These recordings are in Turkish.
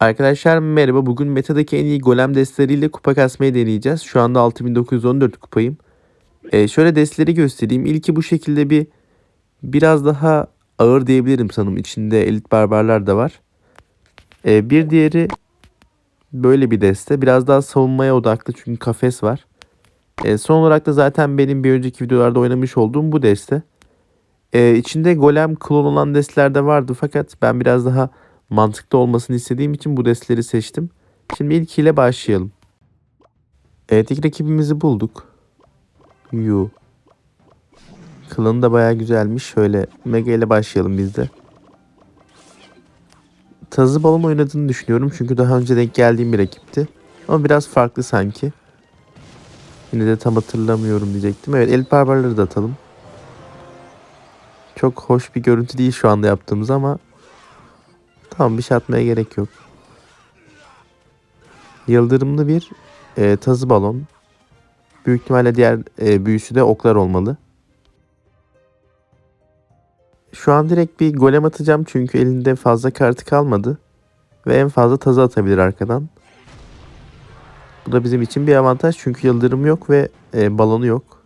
Arkadaşlar merhaba. Bugün metadaki en iyi golem desteleriyle kupa kasmayı deneyeceğiz. Şu anda 6914 kupayım. Ee, şöyle desteleri göstereyim. İlki bu şekilde bir biraz daha ağır diyebilirim sanırım. İçinde elit barbarlar da var. Ee, bir diğeri böyle bir deste. Biraz daha savunmaya odaklı çünkü kafes var. Ee, son olarak da zaten benim bir önceki videolarda oynamış olduğum bu deste. Ee, içinde golem klon olan desteler de vardı fakat ben biraz daha mantıklı olmasını istediğim için bu desteleri seçtim. Şimdi ilkiyle başlayalım. Evet rakibimizi bulduk. Yu. Klanı da baya güzelmiş. Şöyle Mega ile başlayalım biz de. Tazı balon oynadığını düşünüyorum. Çünkü daha önce denk geldiğim bir rakipti. Ama biraz farklı sanki. Yine de tam hatırlamıyorum diyecektim. Evet el barbarları da atalım. Çok hoş bir görüntü değil şu anda yaptığımız ama Tamam bir şey atmaya gerek yok. Yıldırımlı bir e, tazı balon. Büyük ihtimalle diğer e, büyüsü de oklar olmalı. Şu an direkt bir golem atacağım çünkü elinde fazla kartı kalmadı. Ve en fazla tazı atabilir arkadan. Bu da bizim için bir avantaj çünkü yıldırım yok ve e, balonu yok.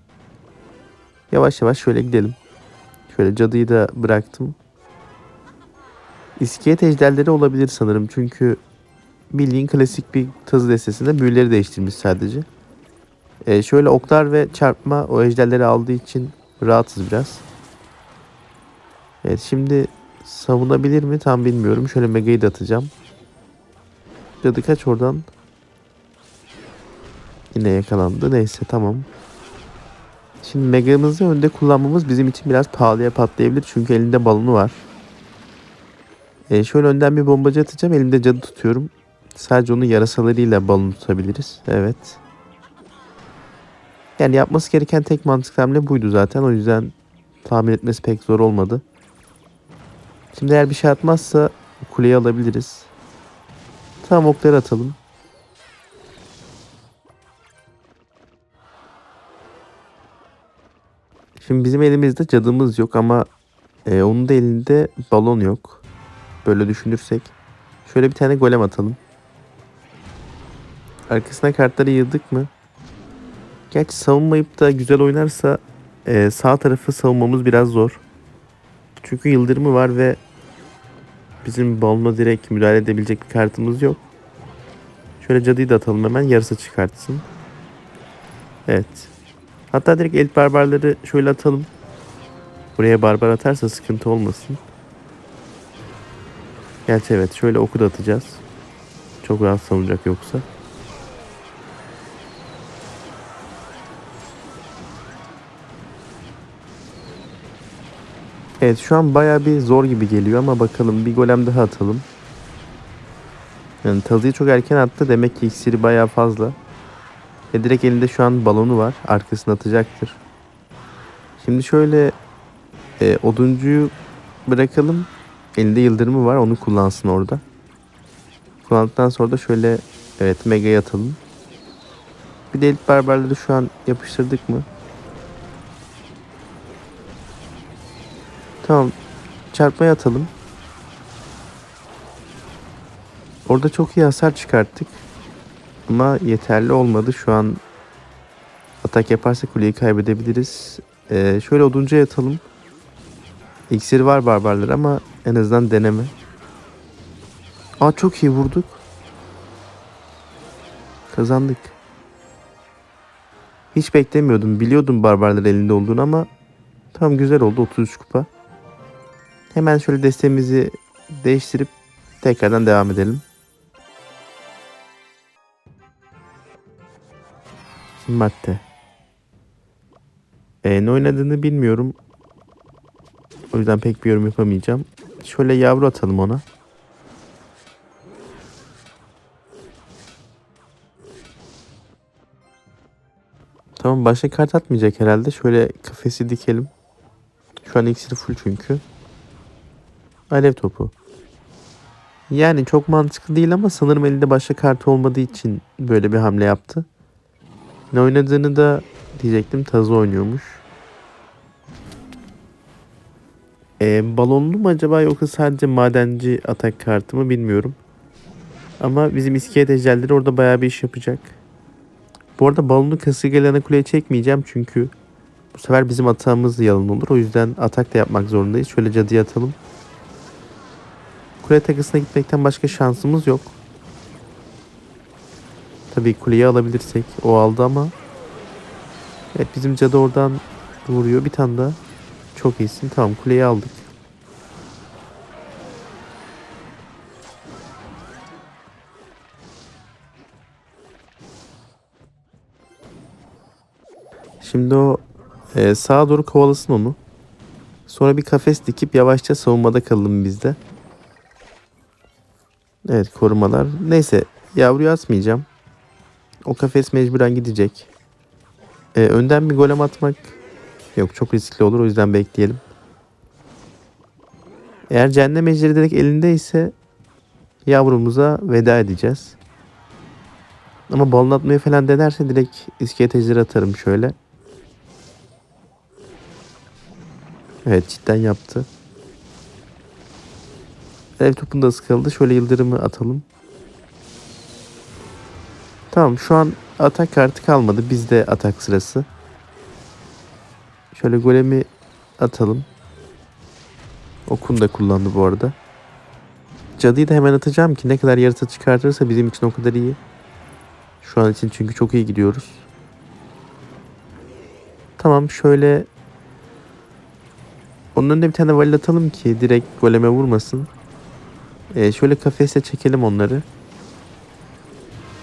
Yavaş yavaş şöyle gidelim. Şöyle cadıyı da bıraktım. İskelet ejderleri olabilir sanırım. Çünkü bildiğin klasik bir tazı destesinde büyüleri değiştirmiş sadece. Ee, şöyle oklar ve çarpma o ejderleri aldığı için rahatız biraz. Evet şimdi savunabilir mi tam bilmiyorum. Şöyle Mega'yı da atacağım. Cadı kaç oradan. Yine yakalandı. Neyse tamam. Şimdi Mega'mızı önde kullanmamız bizim için biraz pahalıya patlayabilir. Çünkü elinde balonu var. E, şöyle önden bir bombacı atacağım. Elimde cadı tutuyorum. Sadece onun yarasalarıyla balonu tutabiliriz. Evet. Yani yapması gereken tek mantıklı hamle buydu zaten. O yüzden tahmin etmesi pek zor olmadı. Şimdi eğer bir şey atmazsa kuleyi alabiliriz. Tamam okları atalım. Şimdi bizim elimizde cadımız yok ama e, onun da elinde balon yok. Böyle düşünürsek. Şöyle bir tane golem atalım. Arkasına kartları yığdık mı? Gerçi savunmayıp da güzel oynarsa e, sağ tarafı savunmamız biraz zor. Çünkü yıldırımı var ve bizim balona direkt müdahale edebilecek bir kartımız yok. Şöyle cadıyı da atalım hemen yarısı çıkartsın. Evet. Hatta direkt el barbarları şöyle atalım. Buraya barbar atarsa sıkıntı olmasın. Gerçi evet şöyle oku. Çok rahat savunacak yoksa. Evet şu an baya bir zor gibi geliyor ama bakalım bir golem daha atalım. Yani tazıyı çok erken attı demek ki iksiri baya fazla. Ve direkt elinde şu an balonu var. Arkasını atacaktır. Şimdi şöyle e, oduncuyu bırakalım. Elinde yıldırımı var onu kullansın orada. Kullandıktan sonra da şöyle evet mega atalım. Bir de elit barbarları şu an yapıştırdık mı? Tamam. Çarpmaya atalım. Orada çok iyi hasar çıkarttık. Ama yeterli olmadı. Şu an atak yaparsa kuleyi kaybedebiliriz. Ee, şöyle oduncuya atalım. İksiri var barbarlar ama en azından deneme. Aa çok iyi vurduk. Kazandık. Hiç beklemiyordum. Biliyordum barbarlar elinde olduğunu ama tam güzel oldu 33 kupa. Hemen şöyle destemizi değiştirip tekrardan devam edelim. Madde. Ee, ne oynadığını bilmiyorum. O yüzden pek bir yorum yapamayacağım. Şöyle yavru atalım ona. Tamam başka kart atmayacak herhalde. Şöyle kafesi dikelim. Şu an iksiri full çünkü. Alev topu. Yani çok mantıklı değil ama sanırım elinde başka kart olmadığı için böyle bir hamle yaptı. Ne oynadığını da diyecektim tazı oynuyormuş. E, balonlu mu acaba yoksa sadece madenci atak kartı mı bilmiyorum. Ama bizim iskelet ejderleri orada bayağı bir iş yapacak. Bu arada balonu kasırgalarına kuleye çekmeyeceğim çünkü bu sefer bizim atağımız yalın olur. O yüzden atak da yapmak zorundayız. Şöyle cadıya atalım. Kule takısına gitmekten başka şansımız yok. Tabii kuleyi alabilirsek. O aldı ama. Evet bizim cadı oradan vuruyor. Bir tane daha. Çok iyisin. Tamam kuleyi aldık. Şimdi o e, sağa doğru kovalasın onu. Sonra bir kafes dikip yavaşça savunmada kalalım biz de. Evet korumalar. Neyse yavruyu asmayacağım. O kafes mecburen gidecek. E, önden bir golem atmak yok çok riskli olur o yüzden bekleyelim. Eğer cehennem ejderi direkt elindeyse yavrumuza veda edeceğiz. Ama balon atmayı falan denerse direkt iskelet ejderi atarım şöyle. Evet cidden yaptı. Ev topunu da ıskaladı. Şöyle yıldırımı atalım. Tamam şu an atak kartı kalmadı. Bizde atak sırası. Şöyle golemi atalım. Okunu da kullandı bu arada. Cadıyı da hemen atacağım ki ne kadar yarısı çıkartırsa bizim için o kadar iyi. Şu an için çünkü çok iyi gidiyoruz. Tamam şöyle onun önüne bir tane valil atalım ki direkt goleme vurmasın. Ee, şöyle kafese çekelim onları.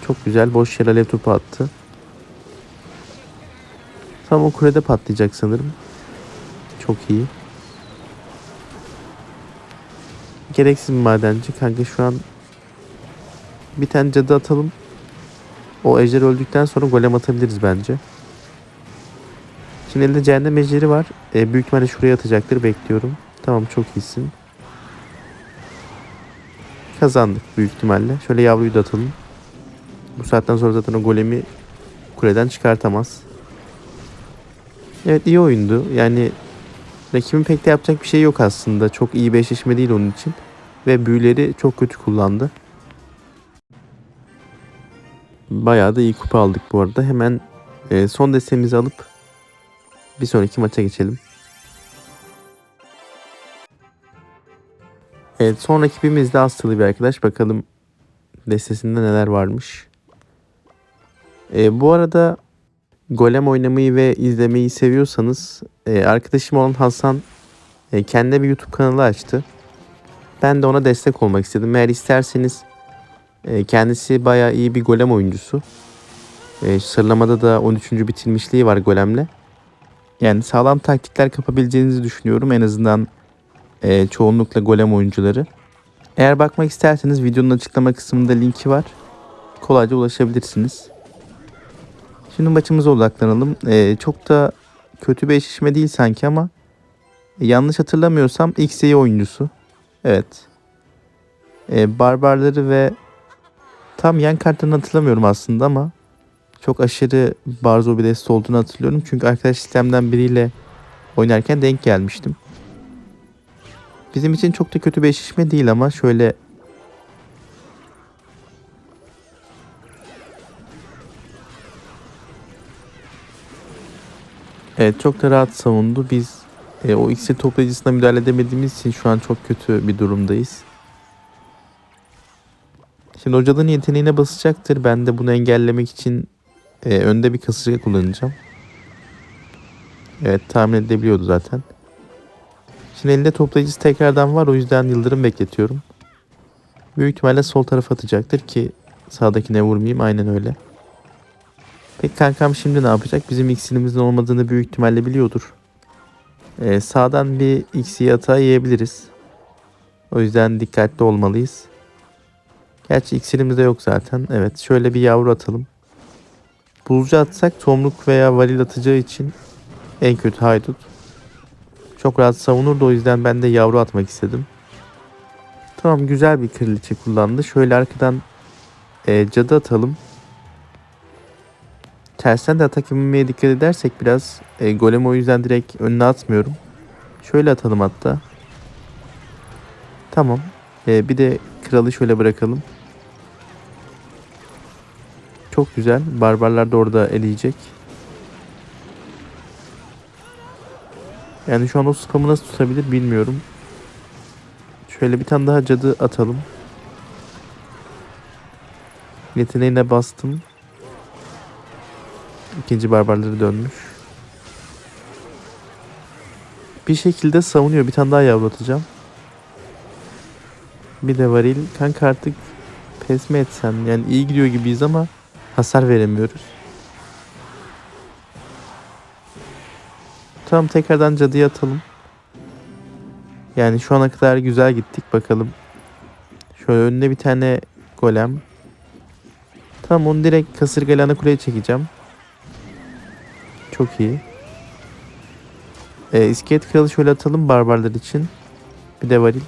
Çok güzel boş yere alev topu attı. Tam o kulede patlayacak sanırım. Çok iyi. Gereksiz bir madenci. Kanka şu an bir tane cadı atalım. O ejder öldükten sonra golem atabiliriz bence. Şimdi elinde cehennem ejderi var. E, büyük ihtimalle şuraya atacaktır. Bekliyorum. Tamam çok iyisin. Kazandık büyük ihtimalle. Şöyle yavruyu da atalım. Bu saatten sonra zaten o golemi kuleden çıkartamaz. Evet iyi oyundu. Yani rakibin pek de yapacak bir şey yok aslında. Çok iyi bir eşleşme değil onun için. Ve büyüleri çok kötü kullandı. Bayağı da iyi kupa aldık bu arada. Hemen e, son destemizi alıp bir sonraki maça geçelim. Evet son rakibimiz de Astılı bir arkadaş. Bakalım destesinde neler varmış. E, bu arada golem oynamayı ve izlemeyi seviyorsanız e, arkadaşım olan Hasan e, kendine bir YouTube kanalı açtı. Ben de ona destek olmak istedim. Eğer isterseniz e, kendisi bayağı iyi bir golem oyuncusu. E, sırlamada da 13. bitirmişliği var golemle. Yani sağlam taktikler kapabileceğinizi düşünüyorum. En azından e, çoğunlukla golem oyuncuları. Eğer bakmak isterseniz videonun açıklama kısmında linki var. Kolayca ulaşabilirsiniz. Şimdi maçımıza odaklanalım. E, çok da kötü bir eşleşme değil sanki ama e, yanlış hatırlamıyorsam XY oyuncusu. Evet. E, barbarları ve tam yan kartlarını hatırlamıyorum aslında ama çok aşırı barzo bir deste olduğunu hatırlıyorum. Çünkü arkadaş sistemden biriyle oynarken denk gelmiştim. Bizim için çok da kötü bir eşleşme değil ama şöyle Evet çok da rahat savundu. Biz e, o iksir toplayıcısına müdahale edemediğimiz için şu an çok kötü bir durumdayız. Şimdi hocanın yeteneğine basacaktır. Ben de bunu engellemek için e, önde bir kasırga kullanacağım. Evet tahmin edebiliyordu zaten. Şimdi elinde toplayıcısı tekrardan var. O yüzden yıldırım bekletiyorum. Büyük ihtimalle sol tarafa atacaktır ki sağdakine vurmayayım. Aynen öyle. Peki kankam şimdi ne yapacak? Bizim iksirimizin olmadığını büyük ihtimalle biliyordur. Ee, sağdan bir iksiri hata yiyebiliriz. O yüzden dikkatli olmalıyız. Gerçi iksirimiz de yok zaten. Evet şöyle bir yavru atalım. Buzcu atsak tomruk veya varil atacağı için en kötü haydut. Çok rahat savunurdu o yüzden ben de yavru atmak istedim. Tamam güzel bir kraliçe kullandı. Şöyle arkadan e, cadı atalım. Tersten de atak yapmaya dikkat edersek biraz e, golem o yüzden direkt önüne atmıyorum. Şöyle atalım hatta. Tamam. E, bir de kralı şöyle bırakalım. Çok güzel. Barbarlar da orada eleyecek. Yani şu an o spamı nasıl tutabilir bilmiyorum. Şöyle bir tane daha cadı atalım. Yeteneğine bastım. İkinci barbarları dönmüş. Bir şekilde savunuyor. Bir tane daha yavrulatacağım. Bir de varil. Kanka artık pes mi etsen? Yani iyi gidiyor gibiyiz ama hasar veremiyoruz. Tamam tekrardan cadıya atalım. Yani şu ana kadar güzel gittik bakalım. Şöyle önüne bir tane golem. Tamam onu direkt kasırgayla ana kuleye çekeceğim. Çok iyi. Ee, iskelet kralı şöyle atalım barbarlar için. Bir de varil.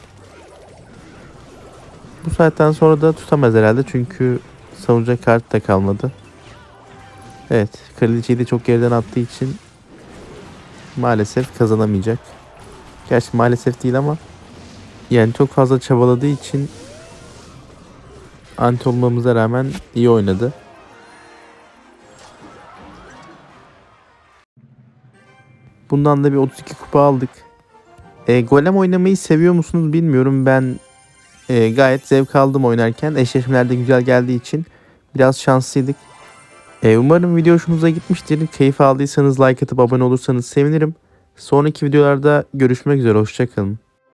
Bu saatten sonra da tutamaz herhalde çünkü savunacak kart da kalmadı. Evet kraliçeyi de çok geriden attığı için maalesef kazanamayacak. Gerçi maalesef değil ama yani çok fazla çabaladığı için anti olmamıza rağmen iyi oynadı. Bundan da bir 32 kupa aldık. E, golem oynamayı seviyor musunuz bilmiyorum. Ben e, gayet zevk aldım oynarken. Eşleşmeler de güzel geldiği için biraz şanslıydık. E, umarım video hoşunuza gitmiştir. Keyif aldıysanız like atıp abone olursanız sevinirim. Sonraki videolarda görüşmek üzere. Hoşçakalın.